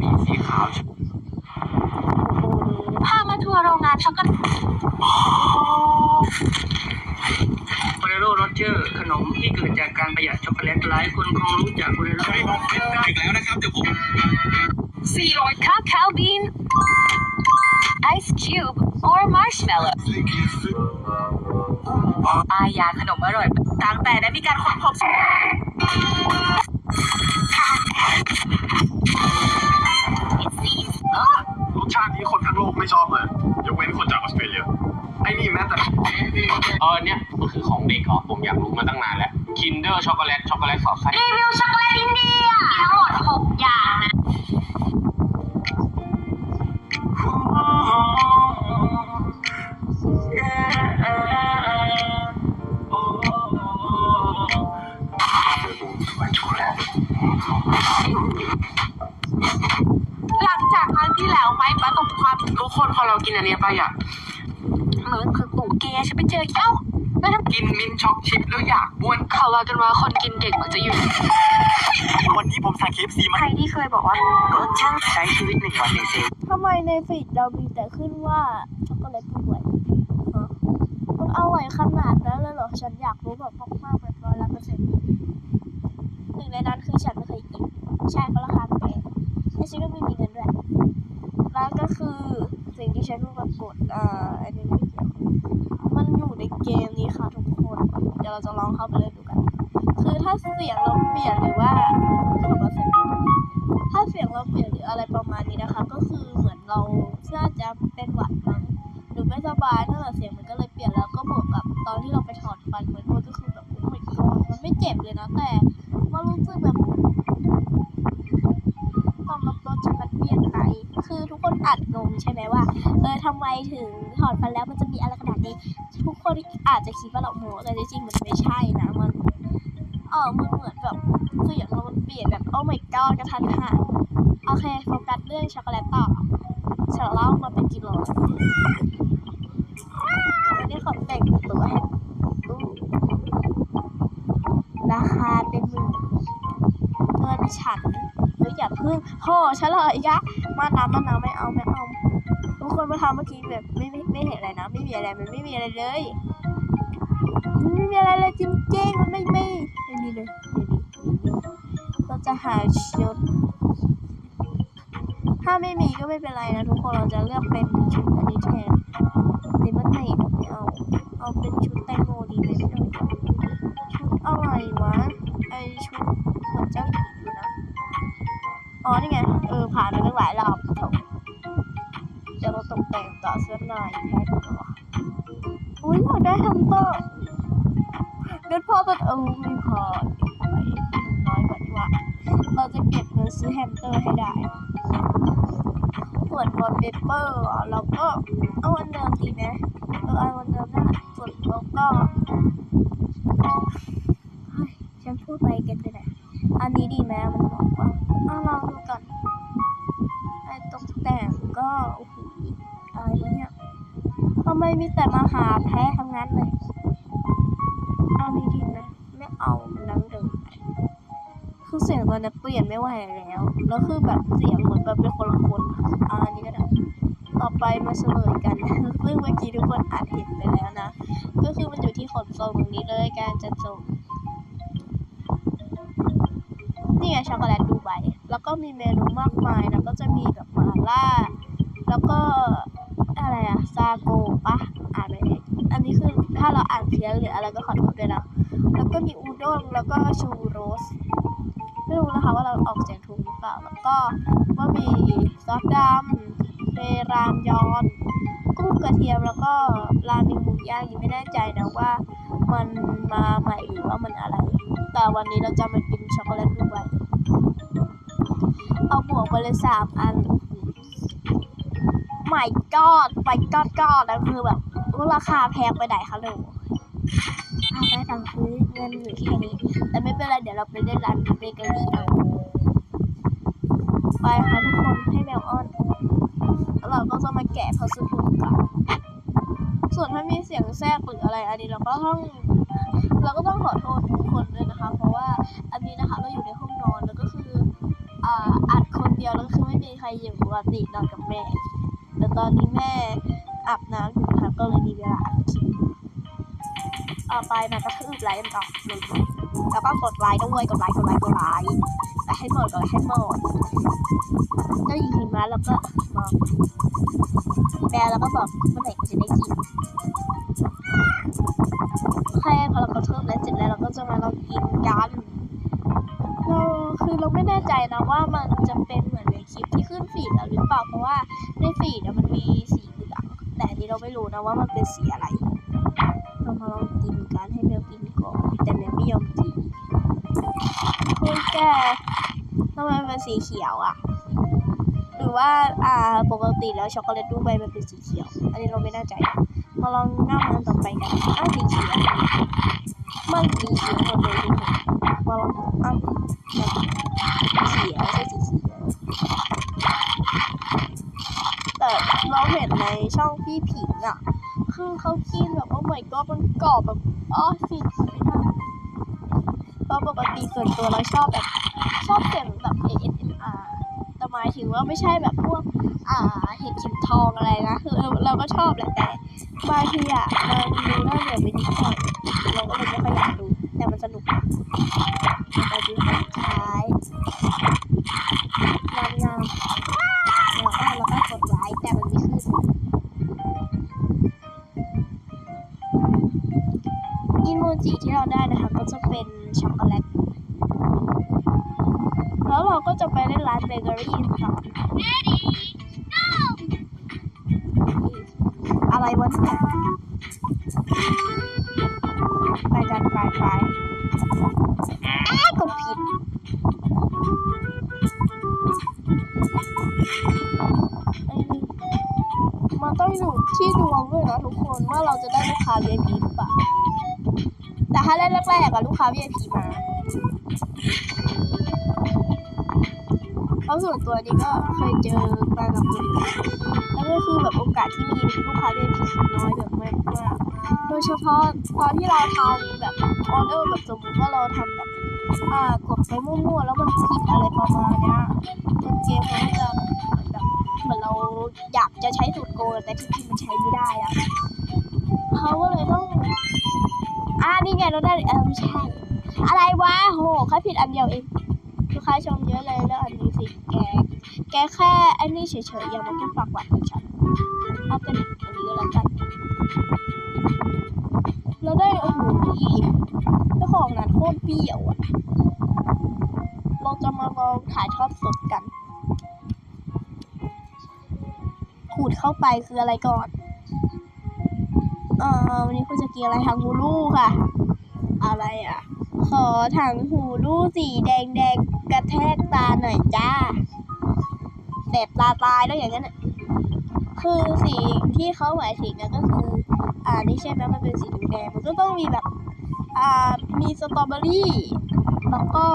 มีสีขาวพามาทัวร์โรงงานช็อกโกแลตโฟเรโรโรเจอร์ขนมที่เกิดจากการประหยัดช็อกโกแลตหลายคนคงรู้จักโฟเรโรอีกแล้วนะครับเดี๋ยวผม400 cacao bean ice cube or marshmallow อายาขนมอร่อยต่างแต่ได้มีการค้นพบ รสชาตินี้คนทั้งโลกไม่ชอบเลยยกเว้นคนจากออสเตรเลียไอ้นี่แม้แต่เออเนี่ยมันคือของเด็กเหรอผมอยากรู้มาตั้งนานแล้ว Kinder ช็อกโกแลตช็อกโกแลตสอดไส้รีวิวช็อกโกแลตอินเดียมีทั้งหมด 6 อย่างนะ นพอเรากินอันเนี้ยไปอะเหมือนคือตู่เกย์ฉันไปเจอเอ้าแล้วทำกินมิ้นท์ช็อกชิปแล้วอยากบ้วนเขาว่ากันว่าคนกินเก่งมันจะอยู่ วันนี้ผมสั่งเคฟซีมาใครที่เคยบอกว่าก็ช่างใช้ชีวิตหนึ่งวันในเซฟทำไมในฟีดเรามีแต่ขึ้นว่าช็อกโกแลตอร่อยฮะมันอร่อยขนาดนั้นเลยเหรอ ฉันอยากรู้แบบมากๆแบบร้อยละเปอร์เซ็นต์หนึ่งในนั้นคือฉันไม่เคยกินใช่เพราะราคาแพงและฉันก็ไม่มีเงินด้วยแล้วก็คือ สิ่งที่ฉันรู้ปรากฏอ่าอันนี้ไม่เกี่ยวมันอยู่ในเกมนี้ค่ะทุกคน เดี๋ยวเราจะลองเข้าไปเล่นดูกัน คือถ้าเสียงเราเปลี่ยนหรือว่าขอเปอร์เซ็นต์ถ้าเสียงเราเปลี่ยนหรืออะไรประมาณนี้นะคะ ก็คือเหมือนเราน่าจะเป็นหวัดมั้งหรือไม่สบายนั่นแหละเสียงมันก็เลยเปลี่ยนแล้วก็บวกกับตอนที่เราไปถอดฟันมันก็คือแบบโอ้ my god มันไม่เจ็บเลยนะแต่ว่ารู้สึกแบบตอนรับรสชาติเปลี่ยนไปคือทุกคนอาจงง ใช่ไหมว่า เออทำไมถึงถอดฟันแล้วมันจะมีอะไรขนาดนี้ ทุกคนอาจจะคิดว่าเราโม้แต่จริงๆมันไม่ใช่นะมันเออมันเหมือนแบบเสียงเรามันเปลี่ยนแบบโอ้ my god กระทันหันโอเคโฟกัสเรื่องช็อกโกแลตต่อฉลเล่ามาเป็นกิโลวันนี้ขอแต่งตัวให้ดูราคาเป็นหมื่นเงินฉันหรืออย่าพึ่งโหเฉลยยะมาน้ำมาน้ำไม่เอาไม่เอา คนมาทำเมื่อกี้แบบไม่ไม่ไม่เห็นอะไรนะ ไม่มีอะไรมันไม่มีอะไรเลยมันไม่มีอะไรเลยจริงๆมันไม่ไม่ไม่มีเลยเราจะหาชุดถ้าไม่มีก็ไม่เป็นไรนะทุกคนเราจะเลือกเป็นชุดอันนี้แทนเลมอนไนไม่เอาเอาเป็นชุดแตงโมดีไหมเอาชุดอะไรวะไอชุดเหมือนเจ้าหญิงอยู่นะอ๋อนี่ไงเออผ่านไปตั้งหลายรอบโถเต่อเสื้อในแพ็คก่อนอุ้ยอยากได้ฮันเตอร์เงินพอแต่เออไม่พอไปน้อยกว่าดีกว่า เราจะเก็บเงินซื้อแฮมสเตอร์ให้ได้ส่วนวอลเปเปอร์เราก็เอาอันเดิมดีไหมเออเอาอันเดิมนั่นแหละส่วนโลโก้ มมีแต่มาหาแพ้ทั้งนั้นเลย เอานี้ดีไหมไม่เอามันดังเดิมคือเสียงตอนนี้เปลี่ยนไม่ไหวแล้ว แล้วคือแบบเสียงเหมือนแบบเป็นคนละคนอันนี้ก็ได้ต่อไปมาเฉลยกัน ซึ่งเมื่อกี้ทุกคนอาจเห็นไปแล้วนะ ก็คือมันอยู่ที่ขนส่งตรงนี้เลยการจะส่งนี่ไงช็อกโกแลตดูไบแล้วก็มีเมนูมากมายนะก็จะมีแบบมาล่า แล้วก็ อะไรอะซาโกปะอ่านไม่เองอันนี้คือถ้าเราอ่านเพี้ยนหรืออะไรก็ขอโทษด้วยนะแล้วก็มีอูด้งแล้วก็ชูโรสไม่รู้นะคะว่าเราออกเสียงถูกหรือเปล่าแล้วก็บะหมี่ซอสดำเฟรานยอนกุ้งกระเทียมแล้วก็ราเมิงหมูย่างยังไม่แน่ใจนะว่ามันมาใหม่หรือว่ามันอะไร แต่วันนี้เราจะมากินช็อกโกแลตดูไบเอาบวกไปเลยสามอัน ไม่กอดไปกอดกอดแล้วคือแบบราคาแพงไปไหนคะลูกเอาไปสั่งซื้อเงินอยู่แค่นี้ แต่ไม่เป็นไร เดี๋ยวเราไปเล่นร้านเบเกอรี่เอาไปค่ะทุกคนให้แมวอ้อนแล้วเราก็จะมาแกะพัสดุกันส่วนถ้ามีเสียงแทรกหรืออะไร อันนี้เราก็ต้องเราก็ต้องขอโทษทุกคนด้วยนะคะ เพราะว่าอันนี้นะคะเราอยู่ในห้องนอนแล้วก็คืออ่าอัดคนเดียวดียวแล้วคือไม่มีใครอยู่ปกตินอนกับแม่ แต่ตอนนี้แม่อาบน้ำอยู่นะคะก็เลยมีเวลาอัดคลิปต่อไปมันก็คือไลค์กันต่อเลยแล้วก็กดไลค์ด้วยกดไลค์กดไลค์กดไลค์แต่ให้หมดกดไลค์ให้หมดก็ยิงหิมะแล้วก็มองแม่แล้วก็บอกเมื่อไหร่จะได้กินแค่พอเรากระเทิบแล้วเสร็จแล้วเราก็จะมาลองกินกันเราคือเราไม่แน่ใจนะว่ามันจะเป็นเหมือน ลิปที่ขึ้นฟีดแล้วหรือเปล่าเพราะว่าในฟีดมันมีสีเหลืองแต่อันนี้เราไม่รู้นะว่ามันเป็นสีอะไร เรามาลองกินกันให้เบลกินก่อนแต่เบลไม่ยอมกินเฮ้ยแกทำไมมันเป็นสีเขียวอะ หรือว่าอ่าปกติแล้วช็อกโกแลตดูใบมันเป็นสีเขียว อันนี้เราไม่แน่ใจ มาลองนั่งมันต่อไปกันอ้าวสีเขียวมันสีเขียวหมดเลยทุกคนมาลองอ้าวมันสีเขียวใช่สีเขียวแต่เราเห็น ในช่องพี่ผิงอะ คือเขากินแบบโอ้ my god มันกรอบแบบอ๋อฟินไม่ได้เพราะปกติส่วนตัวเราชอบแบบชอบเสียงแบบ ASMR แต่หมายถึงว่าไม่ใช่แบบพวกอ่าเห็ดเข็มทองอะไรนะ คือเราเราก็ชอบแหละแต่บางทีอะมันดูน่าเบื่อไปนิดหน่อย โมจิที่เราได้นะคะก็จะเป็นช็อกโกแลต แล้วเราก็จะไปเล่นร้านเบเกอรี่ต่ออะไรวะไปกันไปไปแอ๊ะกดผิดมันต้องอยู่ที่ดวงด้วยนะทุกคนว่าเราจะได้ลูกค้า VIP หรือเปล่า แต่ถ้าเล่นแรกๆอะลูกค้า VIP มาเพราะส่วนตัวนี้ก็เคยเจอมากับมือแล้วก็คือแบบโอกาสที่มีลูกค้า VIP น้อยแบบมากมากโดยเฉพาะตอนที่เราทำแบบออเดอร์แบบสมมติว่าเราทำแบบอ่ากดไปมั่วๆแล้วมันผิดอะไรประมาณเนี้ยจนเกมมันก็จะแบบเหมือนเราอยากจะใช้สูตรโกงแต่ที่จริงมันใช้ไม่ได้อะเขาก็เลยต้อง อ่านี่ไงเราได้เออไม่ใช่ อะไรวะโหแค่ผิดอันเดียวเองลูกค้าชมเยอะเลยแล้วอันนี้สิแก แกแค่อันนี้เฉยๆอย่ามาพูดปากหวานกับฉันเอาเป็นอันนี้แล้วกันเราได้โอ้โหเจ้าของนั้นโคตรเปรี้ยวอะเราจะมาลองถ่ายทอดสดกันขูดเข้าไปคืออะไรก่อน อ่อวันนี้คุณจะกินอะไรทางฮูลูค่ะ อะไรอะ ขอถังหูลูสีแดงแดงกระแทกตาหน่อยจ้าแสบตาตายแล้วอย่างนั้นน่ะคือสีที่เขาหมายถึงนะก็คือ อ่านี่ใช่ไหมมันเป็นสีแดงมันก็ต้องมีแบบอ่ามีสตรอเบอรี่แล้วก็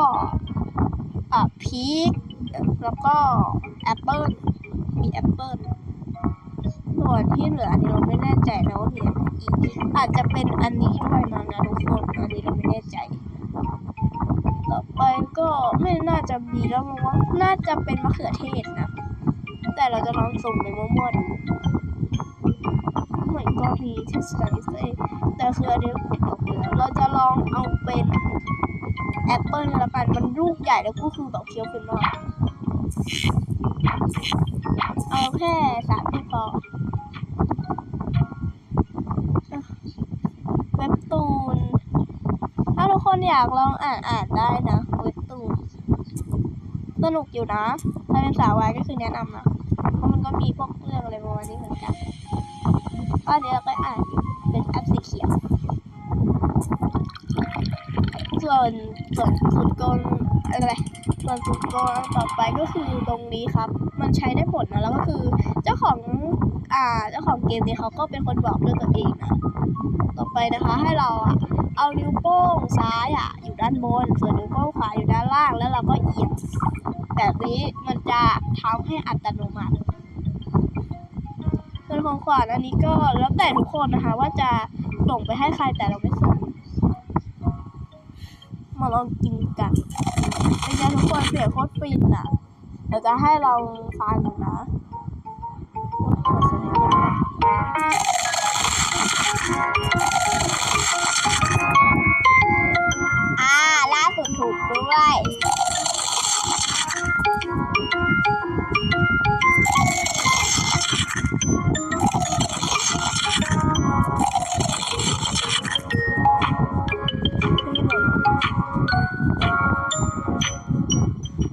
อ่าพีคแล้วก็แอปเปิลมีแอปเปิล ส่วนที่เหลืออันนี้เราไม่แน่ใจนะว่ามีอะไรอีกอาจจะเป็นอันนี้ด้วยมั้งนะทุกคนอันนี้เราไม่แน่ใจ ต่อไปก็ไม่น่าจะมีแล้วมั้งว่าน่าจะเป็นมะเขือเทศนะ แต่เราจะลองสุ่มในมั่วๆดูเหมือนก็มีเทสลาดิสเอแต่คืออันนี้ขุดออกไปแล้วเราจะลองเอาเป็นแอปเปิลละกันมันลูกใหญ่แล้วก็คือแบบเคี้ยวเป็นมาเอาแค่สามที่พอ เว็บตูน ถ้าทุกคน อยากลองอ่านอ่านได้นะเว็บตูนสนุกอยู่นะ ถ้าเป็นสาววายก็คือแนะนำนะ เพราะมันก็มีพวกเรื่องอะไรประมาณนี้เหมือนกันก็อันนี้เราก็อ่านเป็นแอปสีเขียว ส่วนส่วนสุดกนอะไร ส่วนสุดกนต่อไปก็คือตรงนี้ครับ มันใช้ได้ผลนะ แล้วก็คือเจ้าของอ่าเจ้าของเกมนี้เขาก็เป็นคนบอกด้วยตัวเองนะ ต่อไปนะคะให้เราอะ เอานิ้วโป้งซ้ายอะ อยู่ด้านบน ส่วนนิ้วโป้งขวาอยู่ด้านล่าง แล้วเราก็เอียงแบบนี้มันจะทำให้อัตโนมัติส่วนของขวานอันนี้ก็แล้วแต่ทุกคนนะคะ ว่าจะส่งไปให้ใครแต่เราไม่ส่งมาลองกินกันเป็นไงทุกคนเสียโคตรฟินอะเดี๋ยวจะให้เราฟังนะ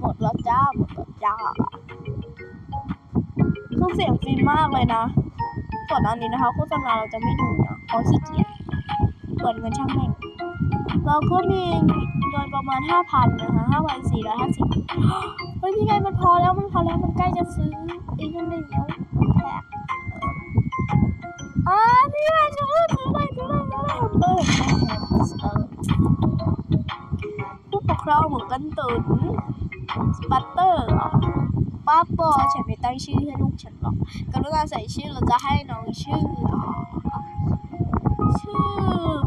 มดแล้วจ้าหมดแล้วจ้าคือเสียงฟินมากเลยนะส่วนอันนี้นะคะโฆษณาเราจะไม่ดูนะเพราะขี้เกียจเปิดเงินช่างแม่งเราก็มีเงินประมาณห้าพันนะคะห้าพันสี่ร้อยห้าสิบเฮ้ยพี่ไงมันพอแล้วมันพอแล้วมันใกล้จะซื้ออ้นั่นได้แล้วแท็กอ่านี่ไงซื้อซื้อเลยซื้อเลยซื้อเลยเออเออผู้ปกครองหมูกันตุน สปัตเตอร์เหรอป้าปอฉันไม่ตั้งชื่อให้ลูกฉันหรอกกรุณาใส่ชื่อเราจะให้น้องชื่อชื่อ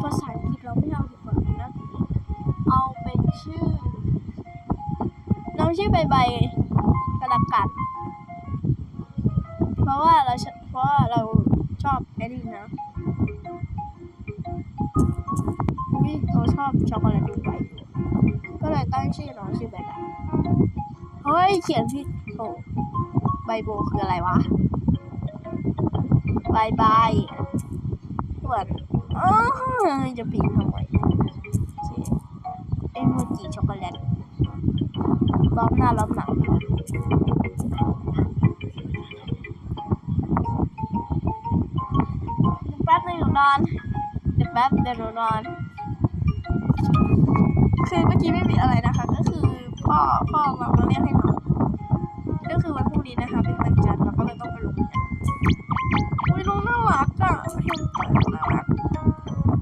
ภาษาอังกฤษเราไม่เอาดีกว่านะเอาเป็นชื่อ น้องชื่อใบใบกระกันเพราะว่าเราเพราะว่าเราชอบแอดดี้นะอุ๊ยเราชอบช็อกโกแลตดูไบ เลยตั้งชื่อน้องชื่อใบใบเฮ้ยเขียนผิดโอ้ใบโบคืออะไรวะบายบายส่วนอ้าวจะปิดทำไมโอเอโมจิช็อกโกแลตล้อมหน้าล้อมหลังแป๊บนึงหนูนอนเดี๋ยวแป๊บเดี๋ยวหนูนอน คือเมื่อกี้ไม่มีอะไรนะคะ ก็คือพ่อพ่อมามาเรียกให้นอนก็คือวันพรุ่งนี้นะคะ เป็นวันจันทร์เราก็เลยต้องไปโรงเรียนอุ้ยน้องน่ารักอะเห็นแต่น่ารัก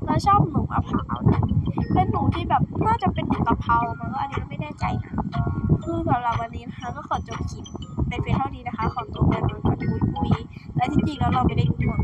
แล้วชอบหนูมะพร้าวเนี่ยเป็นหนูที่แบบน่าจะเป็นหนูกะเพรามันก็อันนี้ไม่แน่ใจนะคือสำหรับวันนี้นะคะก็ขอจบคลิปเป็นเพียงเท่านี้นะคะ ขอตัวไปนอนก่อนคุยคุยและจริงๆแล้วเราไม่ได้ง่วง